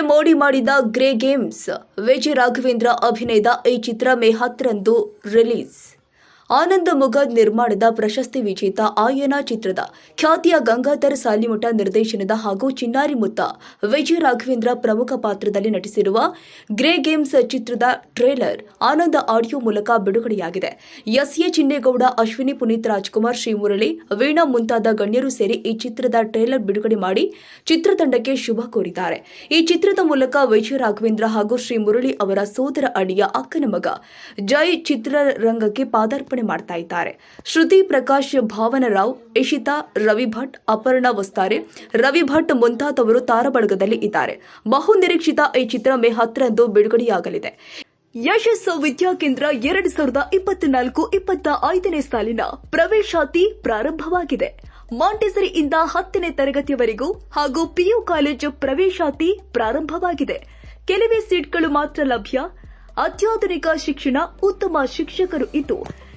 ಮೋಡಿ ಮಾಡಿದ grey games. Vijay Raghavendra ಅಭಿನಯದ ಈ ಚಿತ್ರ ಮೇ ಹತ್ತರಂದು ರಿಲೀಸ್. ಆನಂದ ಮುಗದ್ ನಿರ್ಮಾಣದ ಪ್ರಶಸ್ತಿ ವಿಜೇತ ಆಯನ ಚಿತ್ರದ ಖ್ಯಾತಿಯ ಗಂಗಾಧರ್ ಸಾಲಿಮಠ ನಿರ್ದೇಶನದ ಹಾಗೂ ಚಿನ್ನಾರಿ ಮುತ್ತ ವಿಜಯ ರಾಘವೇಂದ್ರ ಪ್ರಮುಖ ಪಾತ್ರದಲ್ಲಿ ನಟಿಸಿರುವ ಗ್ರೇ ಗೇಮ್ಸ್ ಚಿತ್ರದ ಟ್ರೇಲರ್ ಆನಂದ ಆಡಿಯೋ ಮೂಲಕ ಬಿಡುಗಡೆಯಾಗಿದೆ. ಎಸ್ ಎ ಚಿನ್ನೇಗೌಡ, ಅಶ್ವಿನಿ ಪುನೀತ್ ರಾಜ್ಕುಮಾರ್, ಶ್ರೀಮುರಳಿ, ವೀಣಾ ಮುಂತಾದ ಗಣ್ಯರು ಸೇರಿ ಈ ಚಿತ್ರದ ಟ್ರೇಲರ್ ಬಿಡುಗಡೆ ಮಾಡಿ ಚಿತ್ರತಂಡಕ್ಕೆ ಶುಭ ಕೋರಿದ್ದಾರೆ. ಈ ಚಿತ್ರದ ಮೂಲಕ ವಿಜಯ ರಾಘವೇಂದ್ರ ಹಾಗೂ ಶ್ರೀ ಮುರಳಿ ಅವರ ಸೋದರ ಅಡಿಯ ಅಕ್ಕನ ಮಗ ಜೈ ಚಿತ್ರರಂಗಕ್ಕೆ ಪಾದಾರ್ಪಣೆ ಮಾಡ್ತಾ ಇದ್ದಾರೆ. ಶ್ರುತಿ ಪ್ರಕಾಶ್ ಭಾವನ ರಾವ್ ಇಶಿತಾ, ರವಿ ಭಟ್, ಅಪರ್ಣಾ ವಸ್ತಾರೆ, ರವಿ ಭಟ್ ಮುಂತಾದವರು ತಾರಬಳಗದಲ್ಲಿ ಇದ್ದಾರೆ. ಬಹು ನಿರೀಕ್ಷಿತ ಈ ಚಿತ್ರ ಮೇ ಹತ್ತರಂದು ಬಿಡುಗಡೆಯಾಗಲಿದೆ. ಯಶಸ್ಸು ವಿದ್ಯಾಕೇಂದ್ರ ಎರಡು ಸಾವಿರದ ಇಪ್ಪತ್ನಾಲ್ಕು ಇಪ್ಪತ್ತ ಐದನೇ ಸಾಲಿನ ಪ್ರವೇಶಾತಿ ಪ್ರಾರಂಭವಾಗಿದೆ. ಮಾಂಟೆಸರಿಯಿಂದ ಹತ್ತನೇ ತರಗತಿಯವರೆಗೂ ಹಾಗೂ ಪಿಯು ಕಾಲೇಜು ಪ್ರವೇಶಾತಿ ಪ್ರಾರಂಭವಾಗಿದೆ. ಕೆಲವೇ ಸೀಟ್ಗಳು ಮಾತ್ರ ಲಭ್ಯ. ಅತ್ಯಾಧುನಿಕ ಶಿಕ್ಷಣ ಉತ್ತಮ ಶಿಕ್ಷಕರು ಇದ್ದು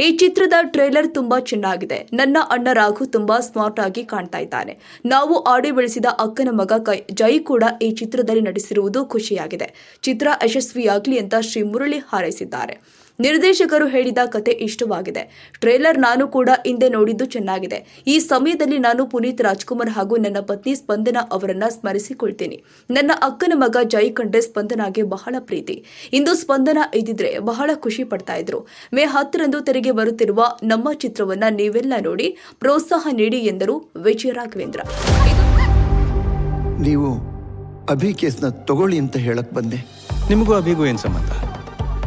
ಈ ಚಿತ್ರದ ಟ್ರೇಲರ್ ತುಂಬಾ ಚೆನ್ನಾಗಿದೆ. ನನ್ನ ಅಣ್ಣ ರಾಘು ತುಂಬಾ ಸ್ಮಾರ್ಟ್ ಆಗಿ ಕಾಣ್ತಾ ಇದ್ದಾನೆ. ನಾವು ಆಡಿ ಬೆಳೆಸಿದ ಅಕ್ಕನ ಮಗ ಜೈ ಕೂಡ ಈ ಚಿತ್ರದಲ್ಲಿ ನಟಿಸಿರುವುದು ಖುಷಿಯಾಗಿದೆ. ಚಿತ್ರ ಯಶಸ್ವಿಯಾಗಲಿ ಅಂತ ಶ್ರೀ ಮುರಳಿ ಹಾರೈಸಿದ್ದಾರೆ. ನಿರ್ದೇಶಕರು ಹೇಳಿದ ಕತೆ ಇಷ್ಟವಾಗಿದೆ. ಟ್ರೇಲರ್ ನಾನು ಕೂಡ ಹಿಂದೆ ನೋಡಿದ್ದು ಚೆನ್ನಾಗಿದೆ. ಈ ಸಮಯದಲ್ಲಿ ನಾನು ಪುನೀತ್ ರಾಜ್ಕುಮಾರ್ ಹಾಗೂ ನನ್ನ ಪತ್ನಿ ಸ್ಪಂದನ ಅವರನ್ನ ಸ್ಮರಿಸಿಕೊಳ್ತೀನಿ. ನನ್ನ ಅಕ್ಕನ ಮಗ ಜೈ ಕಂಡ್ರೆ ಸ್ಪಂದನಾಗೆ ಬಹಳ ಪ್ರೀತಿ. ಇಂದು ಸ್ಪಂದನ ಇದ್ದಿದ್ರೆ ಬಹಳ ಖುಷಿ ಪಡ್ತಾ ಇದ್ರು. ಮೇ ಹತ್ತರಂದು ತೆರೆಗೆ ಬರುತ್ತಿರುವ ನಮ್ಮ ಚಿತ್ರವನ್ನ ನೀವೆಲ್ಲ ನೋಡಿ ಪ್ರೋತ್ಸಾಹ ನೀಡಿ ಎಂದರು ವಿಜಯ ರಾಘವೇಂದ್ರ. ನೀವು ಅಭಿ ಕೇಸ್ನ ತಗೊಳ್ಳಿ ಅಂತ ಹೇಳಕ್ ಬಂದೆ. ನಿಮಗೂ ಅಭಿಗೂ ಏನ್ ಸಂಬಂಧ?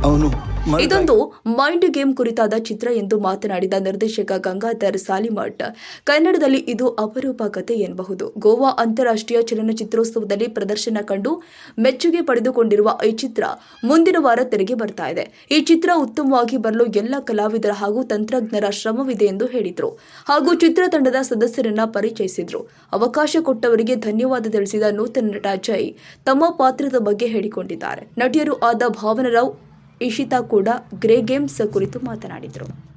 ಅವನು ಇದೊಂದು ಮೈಂಡ್ ಗೇಮ್ ಕುರಿತಾದ ಚಿತ್ರ ಎಂದು ಮಾತನಾಡಿದ ನಿರ್ದೇಶಕ ಗಂಗಾಧರ್ ಸಾಲಿಮಠ್. ಕನ್ನಡದಲ್ಲಿ ಇದು ಅಪರೂಪ ಕತೆ ಎನ್ನಬಹುದು. ಗೋವಾ ಅಂತಾರಾಷ್ಟ್ರೀಯ ಚಲನಚಿತ್ರೋತ್ಸವದಲ್ಲಿ ಪ್ರದರ್ಶನ ಕಂಡು ಮೆಚ್ಚುಗೆ ಪಡೆದುಕೊಂಡಿರುವ ಈ ಚಿತ್ರ ಮುಂದಿನ ವಾರ ತೆರೆಗೆ ಬರ್ತಾ ಇದೆ. ಈ ಚಿತ್ರ ಉತ್ತಮವಾಗಿ ಬರಲು ಎಲ್ಲ ಕಲಾವಿದರ ಹಾಗೂ ತಂತ್ರಜ್ಞರ ಶ್ರಮವಿದೆ ಎಂದು ಹೇಳಿದರು. ಹಾಗೂ ಚಿತ್ರತಂಡದ ಸದಸ್ಯರನ್ನ ಪರಿಚಯಿಸಿದ್ರು. ಅವಕಾಶ ಕೊಟ್ಟವರಿಗೆ ಧನ್ಯವಾದ ತಿಳಿಸಿದ ನೂತನ ನಟ ಜೈ ತಮ್ಮ ಪಾತ್ರದ ಬಗ್ಗೆ ಹೇಳಿಕೊಂಡಿದ್ದಾರೆ. ನಟಿಯರು ಆದ ಭಾವನರಾವ್ ಇಶಿತಾ ಕೂಡ ಗ್ರೇ ಗೇಮ್ಸ್ ಕುರಿತು ಮಾತನಾಡಿದರು.